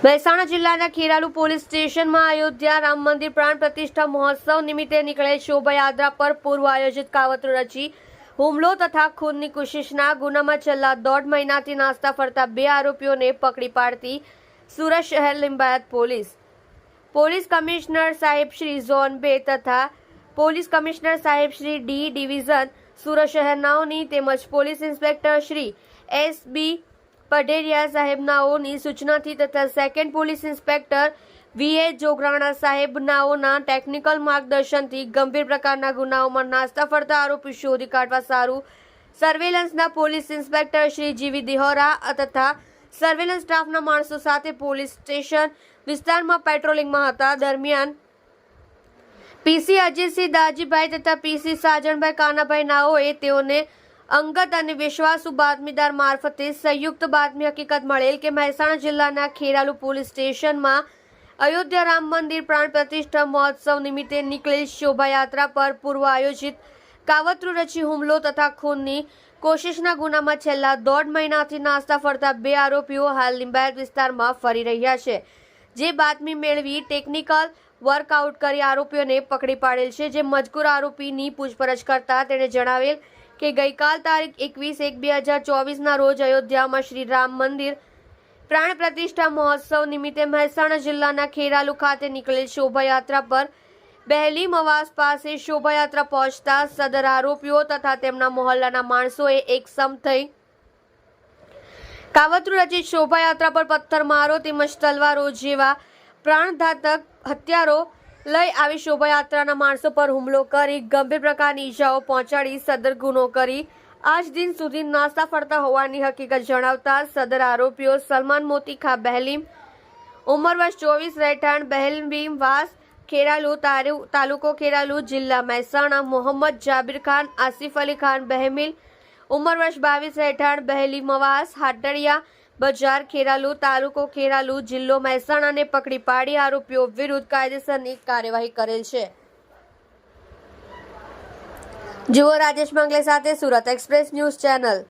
મહેસાણા જિલ્લાના ખેરાલુ પોલીસ સ્ટેશનમાં અયોધ્યા રામ મંદિર પ્રાણ પ્રતિષ્ઠા મહોત્સવ નિમિત્તે નીકળેલ શોભાયાત્રા પર પૂર્વ આયોજિત કાવતરું રચી હુમલો તથા ખૂનની કોશિશના ગુનામાં છેલ્લા દોઢ મહિનાથી નાસ્તા ફરતા બે આરોપીઓને પકડી પાડતી સુરત શહેર લિંબાયત પોલીસ. પોલીસ કમિશનર સાહેબ શ્રી ઝોન બે તથા પોલીસ કમિશનર સાહેબ શ્રી ડી ડિવિઝન સુરત શહેરનાઓની તેમજ police inspector Shri S B Paderia સાહેબનાઓની સૂચનાથી તથા second police inspector V A Jograna સાહેબનાઓના technical માર્ગદર્શનથી ગંભીર પ્રકારના ગુનાઓમાં નાસ્તા ફરતા આરોપી શોધી કાઢવા સારું. સર્વેલન્સના પોલીસ ઇન્સ્પેક્ટર શ્રી જીવી દિહોરા તથા સર્વેલન્સ સ્ટાફના માણસો સાથે પોલીસ સ્ટેશન વિસ્તારમાં પેટ્રોલિંગમાં હતા. દરમિયાન પીસી અજીતસિંહ દાજીભાઈ તથા પીસી સાજણભાઈ કાનાભાઈ નાઓએ તેઓને અંગત અને વિશ્વાસુ બાતમીદાર મારફતે સંયુક્ત બાતમી હકીકત મળેલ કે મહેસાણા જિલ્લાના ખેરાલુ પોલીસ સ્ટેશનમાં અયોધ્યા રામ મંદિર પ્રાણ પ્રતિષ્ઠા મહોત્સવ નિમિત્તે નીકળેલ શોભાયાત્રા પર પૂર્વ આયોજિત કાવતરું રચી હુમલો તથા ખૂનની કોશિશના ગુનામાં છેલ્લા દોઢ મહિનાથી નાસ્તા ફરતા બે આરોપીઓ હાલ લિંબાયત વિસ્તારમાં ફરી રહ્યા છે. જે બાતમી મેળવી ટેકનિકલ વર્કઆઉટ કરી આરોપીઓને પકડી પાડેલ છે, જે મજકૂર આરોપીની પૂછપરછ કરતા તેણે જણાવેલ કે ગઈકાલ તારીખ એકવીસ એક બે હજાર ચોવીસના રોજ અયોધ્યામાં શ્રી રામ મંદિર પ્રાણ પ્રતિષ્ઠા મહોત્સવ નિમિત્તે મહેસાણા જિલ્લાના ખેરાલુ ખાતે નીકળેલ શોભાયાત્રા પર બહેલી મવાસ પાસે શોભાયાત્રા પહોંચતા સદર આરોપીઓ તથા તેમના મોહલ્લાના માણસોએ એકસમ થઈ કાવતરું રચિત શોભાયાત્રા પર પથ્થરમારો તેમજ તલવારો જેવા પ્રાણઘાતક હથિયારો લઈ આવી શોભાયાત્રાના માણસો પર હુમલો કરી ગંભીર પ્રકારની ઈજાઓ પહોંચાડી સદર ગુનો કરી. આજ દિન સુધી નાસ્તા ફરતા હોવાની હકીકત જણાવતા સદર આરોપીઓ સલમાન મોતી ખા બહેલીમ, ઉંમર વર્ષ ચોવીસ, રહેઠાણ બહેલબીમ વાસ, ખેરાલુ તાલુકો ખેરાલુ જિલ્લા મહેસાણા, મોહમ્મદ જાબીર ખાન, આસિફ અલી ખાન બહેમિલ, ઉંમર વર્ષ બાવીસ, રહેઠાણ બહેલી મવાસ હાટડિયા બજાર, ખેરાલુ, તાલુકો ખેરાલુ, જિલ્લો મહેસાણાને પકડી પાડી આરોપીઓ વિરુદ્ધ કાયદેસરની કાર્યવાહી કરેલ છે. જુઓ રાજેશ મંગલે સાથે સુરત એક્સપ્રેસ ન્યૂઝ ચેનલ.